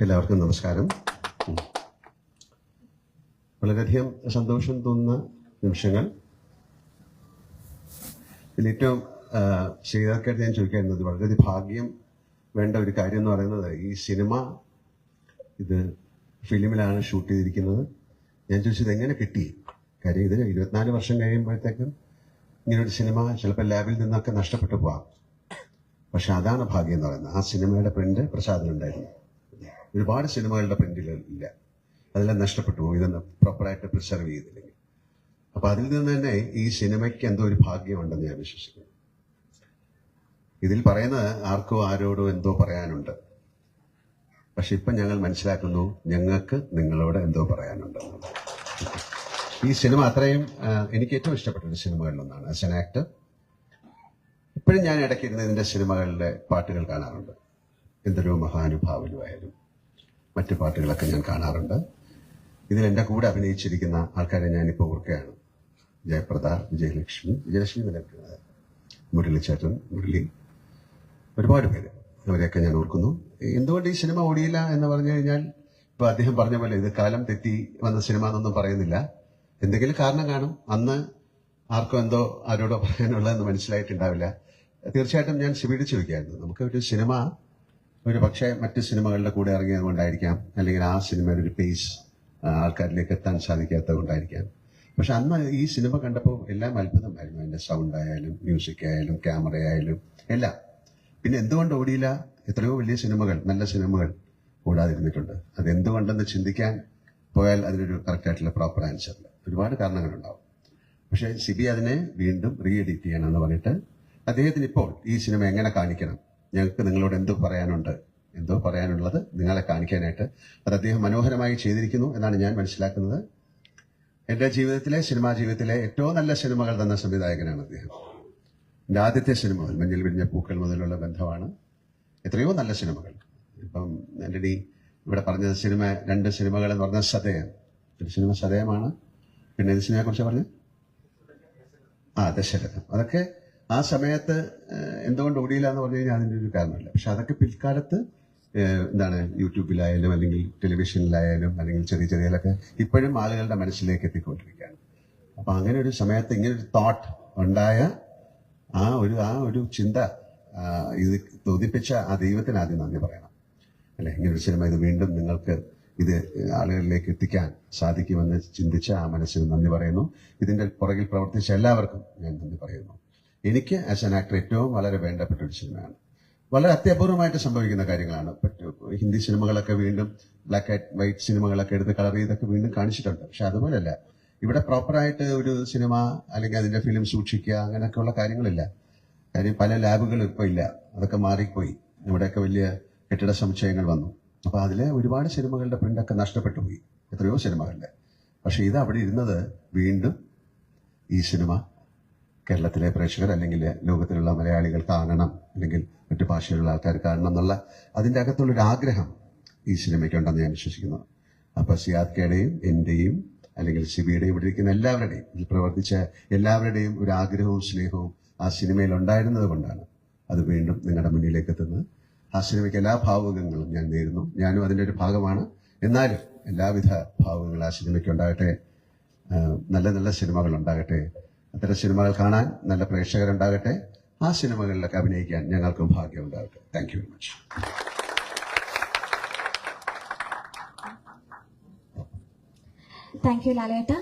എല്ലാവർക്കും നമസ്കാരം. വളരെയധികം സന്തോഷം തോന്നുന്ന നിമിഷങ്ങൾ. ഏറ്റവും ശ്രീതാക്കായിട്ട് ഞാൻ ചോദിക്കാറുണ്ട് വളരെയധികം ഭാഗ്യം വേണ്ട ഒരു കാര്യം എന്ന് പറയുന്നത് ഈ സിനിമ ഇത് ഫിലിമിലാണ് ഷൂട്ട് ചെയ്തിരിക്കുന്നത്. ഞാൻ ചോദിച്ചത് എങ്ങനെ കിട്ടി? കാര്യം ഇത് ഇരുപത്തിനാല് വർഷം കഴിയുമ്പോഴത്തേക്കും ഇങ്ങനൊരു സിനിമ ചിലപ്പോൾ ലാബിൽ നിന്നൊക്കെ നഷ്ടപ്പെട്ടു പോവാം. പക്ഷെ അതാണ് ഭാഗ്യം എന്ന് പറയുന്നത്. ആ സിനിമയുടെ പ്രിന്റ് പ്രസാദിനുണ്ടായിരുന്നു. ഒരുപാട് സിനിമകളുടെ പ്രിന്റുകൾ ഇല്ല. അതെല്ലാം നഷ്ടപ്പെട്ടു പോകും ഇതൊന്നും പ്രോപ്പറായിട്ട് പ്രിസർവ് ചെയ്തില്ലെങ്കിൽ. അപ്പൊ അതിൽ നിന്ന് തന്നെ ഈ സിനിമയ്ക്ക് എന്തോ ഒരു ഭാഗ്യമുണ്ടെന്ന് ഞാൻ വിശ്വസിക്കുന്നു. ഇതിൽ പറയുന്നത് ആർക്കോ ആരോടോ എന്തോ പറയാനുണ്ട്. പക്ഷെ ഇപ്പം ഞങ്ങൾ മനസ്സിലാക്കുന്നു ഞങ്ങൾക്ക് നിങ്ങളോട് എന്തോ പറയാനുണ്ട്. ഈ സിനിമ അത്രയും എനിക്ക് ഏറ്റവും ഇഷ്ടപ്പെട്ട ഒരു സിനിമകളിലൊന്നാണ് ആസ് എൻ ആക്ടർ ഇപ്പോഴും ഞാൻ ഇടയ്ക്കിരുന്ന് ഇതിന്റെ സിനിമകളിലെ പാട്ടുകൾ കാണാറുണ്ട്. എന്തൊരു മഹാനുഭാവലുമായാലും മറ്റു പാട്ടുകളൊക്കെ ഞാൻ കാണാറുണ്ട്. ഇതിൽ എന്റെ കൂടെ അഭിനയിച്ചിരിക്കുന്ന ആൾക്കാരെ ഞാനിപ്പോൾ ഓർക്കുകയാണ്. ജയപ്രദ വിജയലക്ഷ്മി വിജയലക്ഷ്മി നിലനിൽക്കുന്നത് മുരളിച്ചേട്ടൻ മുരളി. ഒരുപാട് പേര് അവരെയൊക്കെ ഞാൻ ഓർക്കുന്നു. എന്തുകൊണ്ട് ഈ സിനിമ ഓടിയില്ല എന്ന് പറഞ്ഞു കഴിഞ്ഞാൽ ഇപ്പൊ അദ്ദേഹം പറഞ്ഞ പോലെ ഇത് കാലം തെറ്റി വന്ന സിനിമ എന്നൊന്നും പറയുന്നില്ല. എന്തെങ്കിലും കാരണം കാണും. അന്ന് ആർക്കും എന്തോ ആരോടോ പറയാനുള്ളതെന്ന് മനസ്സിലായിട്ടുണ്ടാവില്ല. തീർച്ചയായിട്ടും ഞാൻ ശിവീട് വയ്ക്കായിരുന്നു നമുക്ക് ഒരു സിനിമ ഒരു പക്ഷേ മറ്റ് സിനിമകളുടെ കൂടെ ഇറങ്ങിയത് കൊണ്ടായിരിക്കാം അല്ലെങ്കിൽ ആ സിനിമയുടെ ഒരു പേസ് ആൾക്കാരിലേക്ക് എത്താൻ സാധിക്കാത്തത് കൊണ്ടായിരിക്കാം പക്ഷെ അന്ന് ഈ സിനിമ കണ്ടപ്പോൾ എല്ലാം അത്ഭുതമായിരുന്നു. അതിന്റെ സൗണ്ട് ആയാലും മ്യൂസിക് ആയാലും ക്യാമറ ആയാലും എല്ലാം. പിന്നെ എന്തുകൊണ്ട് ഓടിയില്ല? എത്രയോ വലിയ സിനിമകൾ നല്ല സിനിമകൾ ഓടാതിരുന്നിട്ടുണ്ട്. അത് എന്തുകൊണ്ടെന്ന് ചിന്തിക്കാൻ പോയാൽ അതിനൊരു കറക്റ്റായിട്ടുള്ള പ്രോപ്പർ ആൻസർ ഇല്ല. ഒരുപാട് കാരണങ്ങളുണ്ടാവും. പക്ഷേ സിബി അതിനെ വീണ്ടും റീ എഡിറ്റ് ചെയ്യണമെന്ന് പറഞ്ഞിട്ട് അദ്ദേഹത്തിന് ഇപ്പോൾ ഈ സിനിമ എങ്ങനെ കാണിക്കണം? ഞങ്ങൾക്ക് നിങ്ങളോട് എന്തോ പറയാനുണ്ട്. എന്തോ പറയാനുള്ളത് നിങ്ങളെ കാണിക്കാനായിട്ട്. അത് അദ്ദേഹം മനോഹരമായി ചെയ്തിരിക്കുന്നു എന്നാണ് ഞാൻ മനസ്സിലാക്കുന്നത്. എന്റെ ജീവിതത്തിലെ സിനിമാ ജീവിതത്തിലെ ഏറ്റവും നല്ല സിനിമകൾ തന്ന സംവിധായകനാണ് അദ്ദേഹം. എന്റെ ആദ്യത്തെ സിനിമ മഞ്ഞൾ വിരിഞ്ഞ പൂക്കൾ മുതലുള്ള ബന്ധമാണ്. എത്രയോ നല്ല സിനിമകൾ. ഇപ്പം ആന്റണി ഇവിടെ പറഞ്ഞ സിനിമ രണ്ട് സിനിമകൾ എന്ന് പറഞ്ഞ സതയം ഒരു സിനിമ സതയമാണ് പിന്നെ ഏത് സിനിമയെ കുറിച്ച് പറഞ്ഞു ആ ദശരഥം അതൊക്കെ ആ സമയത്ത് എന്തുകൊണ്ട് ഓടിയില്ല എന്ന് പറഞ്ഞു കഴിഞ്ഞാൽ അതിന്റെ ഒരു കാരണമില്ല. പക്ഷെ അതൊക്കെ പിൽക്കാലത്ത് എന്താണ് യൂട്യൂബിലായാലും അല്ലെങ്കിൽ ടെലിവിഷനിലായാലും അല്ലെങ്കിൽ ചെറിയ ചെറിയതിലൊക്കെ ഇപ്പോഴും ആളുകളുടെ മനസ്സിലേക്ക് എത്തിക്കൊണ്ടിരിക്കുകയാണ്. അപ്പം അങ്ങനെ ഒരു സമയത്ത് ഇങ്ങനെ ഒരു തോട്ട് ഉണ്ടായ ആ ഒരു ആ ഒരു ചിന്ത ഇത് തോന്നിപ്പിച്ച ആ ദൈവത്തിന് ആദ്യം നന്ദി പറയണം. അല്ലെ? ഇങ്ങനെ ഒരു സിനിമ ഇത് വീണ്ടും നിങ്ങൾക്ക് ഇത് ആളുകളിലേക്ക് എത്തിക്കാൻ സാധിക്കുമെന്ന് ചിന്തിച്ച ആ മനസ്സിന് നന്ദി പറയുന്നു. ഇതിന്റെ പുറകിൽ പ്രവർത്തിച്ച എല്ലാവർക്കും ഞാൻ നന്ദി പറയുന്നു. എനിക്ക് ആസ് ആൻ ആക്ടർ ഏറ്റവും വളരെ വേണ്ടപ്പെട്ട ഒരു സിനിമയാണ് വളരെ അത്യപൂർവമായിട്ട് സംഭവിക്കുന്ന കാര്യങ്ങളാണ്. ഹിന്ദി സിനിമകളൊക്കെ വീണ്ടും ബ്ലാക്ക് ആൻഡ് വൈറ്റ് സിനിമകളൊക്കെ എടുത്ത് കളർ ചെയ്തൊക്കെ വീണ്ടും കാണിച്ചിട്ടുണ്ട്. പക്ഷെ അതുപോലെയല്ല ഇവിടെ പ്രോപ്പറായിട്ട് ഒരു സിനിമ അല്ലെങ്കിൽ അതിന്റെ ഫിലിം സൂക്ഷിക്കുക അങ്ങനെയൊക്കെയുള്ള കാര്യങ്ങളില്ല. കാര്യം പല ലാബുകളും ഇപ്പോൾ ഇല്ല. അതൊക്കെ മാറിപ്പോയി. ഇവിടെയൊക്കെ വലിയ കെട്ടിട സമുച്ചയങ്ങൾ വന്നു. അപ്പോൾ അതിൽ ഒരുപാട് സിനിമകളുടെ പ്രിന്റൊക്കെ നഷ്ടപ്പെട്ടു പോയി. എത്രയോ സിനിമകളുടെ. പക്ഷേ ഇത് അവിടെ ഇരുന്നത് വീണ്ടും ഈ സിനിമ കേരളത്തിലെ പ്രേക്ഷകർ അല്ലെങ്കിൽ ലോകത്തിലുള്ള മലയാളികൾ കാണണം അല്ലെങ്കിൽ മറ്റു ഭാഷയിലുള്ള ആൾക്കാർ കാണണം എന്നുള്ള അതിന്റെ അകത്തുള്ളൊരു ആഗ്രഹം ഈ സിനിമയ്ക്കുണ്ടെന്ന് ഞാൻ വിശ്വസിക്കുന്നു. അപ്പോൾ സിയാദ് കെയുടെയും എന്റെയും അല്ലെങ്കിൽ സിബിയുടെയും ഇവിടെ ഇരിക്കുന്ന എല്ലാവരുടെയും ഇതിൽ പ്രവർത്തിച്ച എല്ലാവരുടെയും ഒരു ആഗ്രഹവും സ്നേഹവും ആ സിനിമയിൽ ഉണ്ടായിരുന്നത് കൊണ്ടാണ്. അത് വീണ്ടും നിങ്ങളുടെ മുന്നിലേക്ക് എത്തുന്നത് ആ സിനിമയ്ക്ക് എല്ലാ ഭാവുകങ്ങളും ഞാൻ നേരുന്നു. ഞാനും അതിന്റെ ഒരു ഭാഗമാണ്. എന്നാലും എല്ലാവിധ ഭാവുകങ്ങളും ആ സിനിമയ്ക്ക് ഉണ്ടാകട്ടെ. നല്ല നല്ല സിനിമകൾ ഉണ്ടാകട്ടെ. അത്തരം സിനിമകൾ കാണാൻ നല്ല പ്രേക്ഷകരുണ്ടാകട്ടെ. ആ സിനിമകളിലൊക്കെ അഭിനയിക്കാൻ ഞങ്ങൾക്കും ഭാഗ്യം ഉണ്ടാകട്ടെ thank you very much thank you ലാലേട്ട.